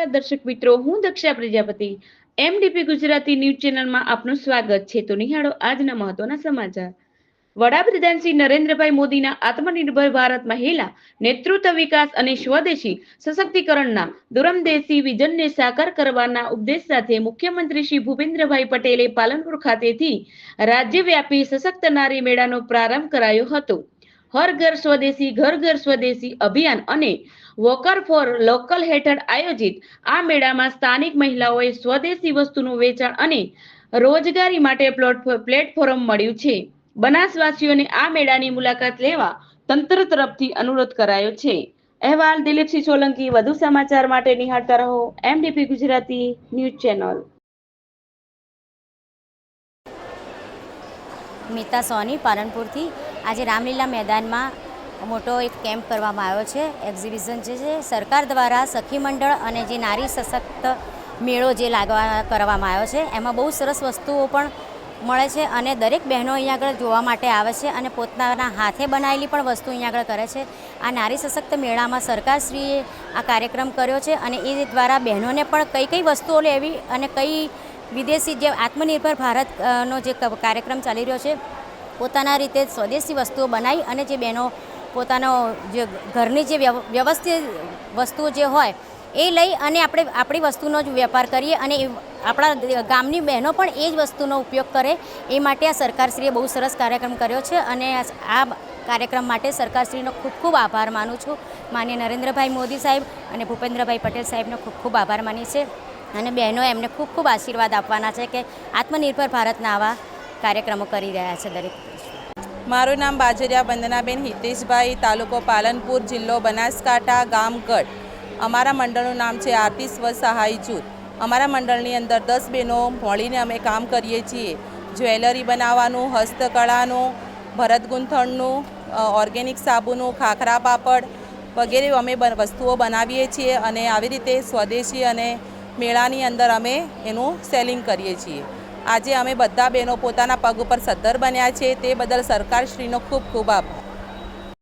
નમસ્કાર દર્શક મિત્રો, હું દક્ષા પ્રજાપતિ. એમડીપી ગુજરાતી ન્યૂઝ ચેનલમાં આપનું સ્વાગત છે. તો નિહાળો આજના મહત્વના સમાચાર. વડાપ્રધાન શ્રી નરેન્દ્રભાઈ મોદીના આત્મનિર્ભર ભારત મહિલા નેતૃત્વ વિકાસ અને સ્વદેશી સશક્તિકરણના દુરમદેશી વિઝનને સાકાર કરવાના ઉપદેશ સાથે મુખ્યમંત્રી શ્રી ભૂપેન્દ્રભાઈ પટેલે પાલનપુર ખાતેથી રાજ્યવ્યાપી સશક્ત નારી મેળાનો પ્રારંભ કરાયો હતો. હર ઘર સ્વદેશી, ઘર ઘર સ્વદેશી અભિયાન અને વોકર ફોર લોકલ હેઠળ આયોજિત આ મેળામાં સ્થાનિક મહિલાઓએ સ્વદેશી વસ્તુનું વેચાણ અને રોજગારી માટે પ્લોટ- પ્લેટફોર્મ મળ્યું છે. બનાસવાસીઓને આ મેળાની મુલાકાત લેવા તંત્ર તરફથી અનુરોધ કરાયો છે. અહેવાલ દિલીપસિંહ સોલંકી, વધુ સમાચાર માટે નિહાળતા રહો. MDP Gujarati news channel. Mita Soni પાલનપુરથી આજે રામલીલા મેદાનમાં મોટો એક કેમ્પ કરવામાં આવ્યો છે. એક્ઝિબિશન જે છે, સરકાર દ્વારા સખી મંડળ અને જે નારી સશક્ત મેળો જે લાગવા કરવામાં આવ્યો છે, એમાં બહુ સરસ વસ્તુઓ પણ મળે છે અને દરેક બહેનો અહીંયા આગળ જોવા માટે આવે છે અને પોતાના હાથે બનાવેલી પણ વસ્તુ અહીંયા આગળ કરે છે. આ નારી સશક્ત મેળામાં સરકારશ્રીએ આ કાર્યક્રમ કર્યો છે અને એ દ્વારા બહેનોને પણ કઈ કઈ વસ્તુઓ લેવી અને કઈ વિદેશી જે આત્મનિર્ભર ભારતનો જે કાર્યક્રમ ચાલી રહ્યો છે, પોતાના રીતે સ્વદેશી વસ્તુઓ બનાવી અને જે બહેનો પોતાનો જે ઘરની જે વ્યવ- વ્યવસ્થિત વસ્તુઓ જે હોય, એ લઈ અને આપણે આપણી વસ્તુનો જ વેપાર કરીએ અને આપણા ગામની બહેનો પણ એ જ વસ્તુનો ઉપયોગ કરે, એ માટે આ સરકારશ્રીએ બહુ સરસ કાર્યક્રમ કર્યો છે અને આ કાર્યક્રમ માટે સરકારશ્રીનો ખૂબ ખૂબ આભાર માનું છું. માન્ય નરેન્દ્રભાઈ મોદી સાહેબ અને ભૂપેન્દ્રભાઈ પટેલ સાહેબનો ખૂબ ખૂબ આભાર માની છે અને બહેનો એમને ખૂબ ખૂબ આશીર્વાદ આપવાના છે કે આત્મનિર્ભર ભારતના આવા કાર્યક્રમો કરી રહ્યા છે દરેક મારું નામ બાજરિયા વંદનાબેન હિતેશભાઈ, તાલુકો પાલનપુર જિલ્લો બનાસકાંઠા ગામ ગઢ અમારા મંડળનું નામ છે આરતી સ્વ સહાય જૂથ. અમારા મંડળની અંદર દસ બહેનો મળીને અમે કામ કરીએ છીએ. જ્વેલરી બનાવવાનું, હસ્તકળાનું, ભરત ગૂંથણનું ઓર્ગેનિક સાબુનું, ખાખરા પાપડ વગેરે અમે વસ્તુઓ બનાવીએ છીએ અને આવી રીતે સ્વદેશી અને મેળાની અંદર અમે એનું સેલિંગ કરીએ છીએ. આજે અમે બધા બહેનો પોતાના પગ ઉપર સદ્ધર બન્યા છે. તે બદલ સરકારશ્રીનો ખૂબ ખૂબ આભાર.